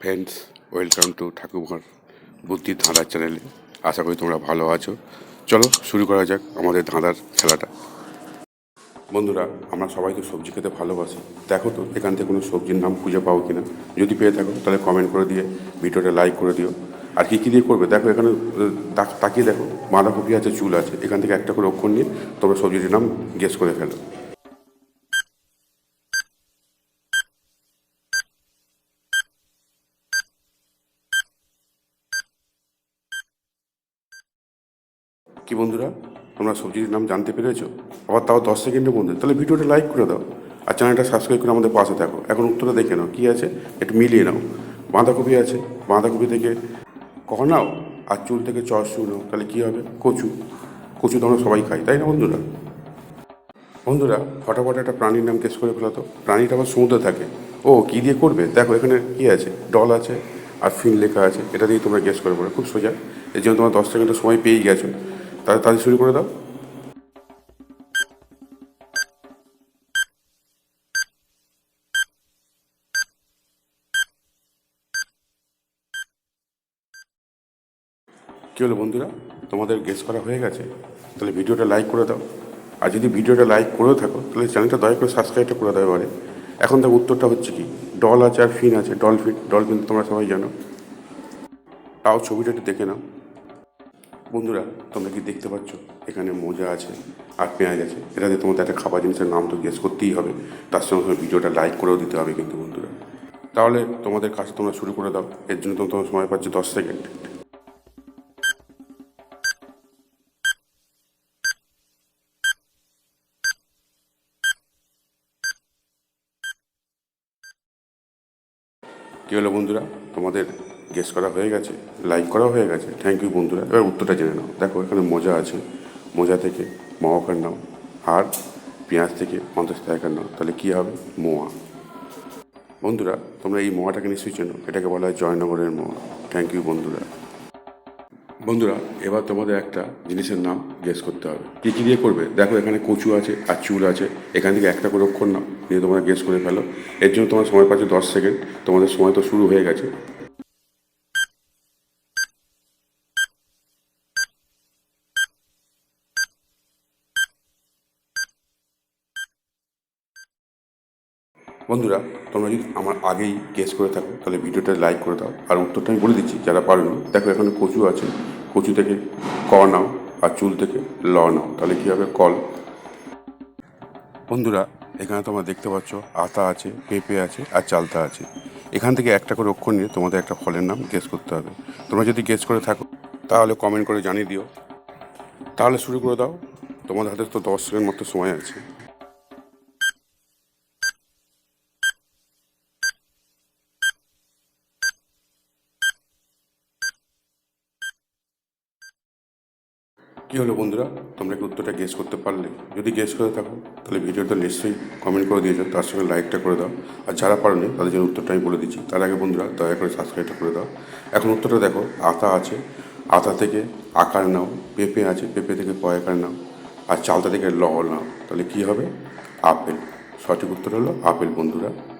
Friends welcome to ঠাকুমার বুদ্ধি ধাঁধার চ্যানেলে আশা করি তোমরা ভালো আছো চলো শুরু করা যাক আমাদের ধাঁধার খেলাটা বন্ধুরা আমরা সবাই তো সবজি খেতে ভালোবাসি দেখো তো এখান থেকে কোনো সবজির নাম খুঁজে পাও কি না যদি পেয়ে থাকো তাহলে কমেন্ট করে দিয়ে ভিডিওটা লাইক করে দিও আর কী কী দিয়ে করবে দেখো এখানে তাকিয়ে দেখো বাঁধাকপি আছে চুল আছে এখান থেকে একটা করে অক্ষর নিয়ে তোমরা সবজিটির নাম গেস করে ফেলো কি বন্ধুরা? তোমরা সবজির নাম জানতে পেরেছ? আবার তাও দশ সেকেন্ডের মধ্যে। তাহলে ভিডিওটা লাইক করে দাও আর চ্যানেলটা সাবস্ক্রাইব করে আমাদের পাশে থাকো। এখন উত্তরটা দেখে নাও। কী আছে? একটু মিলিয়ে নাও। বাঁধাকপি আছে। বাঁধাকপি থেকে কখনাও আর চুল থেকে চর্চু নাও তাহলে কী হবে? কচু। কচু তো আমরা সবাই খাই, তাই না বন্ধুরা? বন্ধুরা, ফটাফট একটা প্রাণীর নাম কেস করে ফেলো তো। প্রাণীটা আবার সমুদ্রে থাকে। ও, কী দিয়ে করবে? দেখো, এখানে কী আছে? ডল আছে আর ফিন লেখা আছে। এটা দিয়ে তোমরা গেস করে পড়ো। খুব সোজা। এর জন্য তোমার দশ সেকেন্ডের সময় পেয়েই গেছো। তাহলে শুরু করে দাও কী হলো বন্ধুরা তোমাদের গেস করা হয়ে গেছে তাহলে ভিডিওটা লাইক করে দাও আর যদি ভিডিওটা লাইক করেও থাকো তাহলে চ্যানেলটা দয়া করে সাবস্ক্রাইবটা করে দেওয়া এবারে এখন দেখো উত্তরটা হচ্ছে কি ডল আছে আর ফিন আছে ডলফিন ডলফিন তোমরা সবাই জানো তাও ছবিটা একটু দেখে নাও বন্ধুরা, তোমরা কি দেখতে পাচ্ছ? এখানে মোজা আছে আর পেঁয়াজ আছে। এটা দিয়ে তোমাদের একটা খাবার জিনিসের নাম তো গেস করতেই হবে। তার সঙ্গে সঙ্গে ভিডিওটা লাইক করেও দিতে হবে কিন্তু বন্ধুরা। তাহলে তোমাদের কাছে তোমরা শুরু করে দাও। এর জন্য তোমার সময় পাচ্ছে দশ সেকেন্ড কী হলো বন্ধুরা? তোমাদের গেস করা হয়ে গেছে লাইক করা হয়ে গেছে। থ্যাংক ইউ বন্ধুরা। এবার উত্তরটা জেনে নাও। দেখো, এখানে মোজা আছে। মোজা থেকে মাওয়াকার নাও। আর পেঁয়াজ থেকে পঞ্চাশ টাকার নাও। তাহলে কী হবে? মোয়া। বন্ধুরা, তোমরা এই মোয়াটাকে নিশ্চয়ই চেনো। এটাকে বলা হয় জয়নগরের মোয়া। থ্যাংক ইউ বন্ধুরা। বন্ধুরা, এবার তোমাদের একটা জিনিসের নাম গেস করতে হবে। কী কী দিয়ে করবে? দেখো, এখানে কচু আছে আর চুল আছে। এখান থেকে একটা করে অক্ষর নাও। দিয়ে তোমরা গেস করে ফেলো। এর জন্য তোমার সময় পাচ্ছে দশ সেকেন্ড তোমাদের সময় তো শুরু হয়ে গেছে। বন্ধুরা, তোমরা যদি আমার আগেই গেস করে থাকো, তাহলে ভিডিওটা লাইক করে দাও। আর উত্তরটা আমি বলে দিচ্ছি, যারা পারবে দেখো এখানে কচু আছে। কচু থেকে ক নাও, আর চুল থেকে ল নাও। তাহলে কী হবে? কল। বন্ধুরা, এখানে তোমরা দেখতে পাচ্ছ, আতা আছে, পেঁপে আছে, আর চালতা আছে। এখান থেকে একটা করে অক্ষর নিয়ে তোমাদের একটা ফলের নাম গেস করতে হবে। তোমরা যদি গেস করে থাকো, তাহলে কমেন্ট করে জানিয়ে দিও। তাহলে শুরু করে দাও। তোমাদের হাতে তো দশ সেকেন্ড মতো সময় আছে। কী হলো বন্ধুরা? তোমরা কি উত্তরটা গেস করতে পারলে? যদি গেস করে থাকো, তাহলে ভিডিওটা নিশ্চয়ই কমেন্ট করে দিয়েছ, তার সঙ্গে লাইকটা করে দাও। আর যারা পারোনি, তাদের জন্য উত্তরটা আমি বলে দিচ্ছি। তার আগে বন্ধুরা, দয়া করে সাবস্ক্রাইবটা করে দাও। এখন উত্তরটা দেখো, আতা আছে। আতা থেকে আকার নাও, পেঁপে আছে। পেঁপে থেকে কয়াকার নাও। আর চালতা থেকে ল নাও। তাহলে কী হবে? আপেল। সঠিক উত্তর হলো আপেল, বন্ধুরা।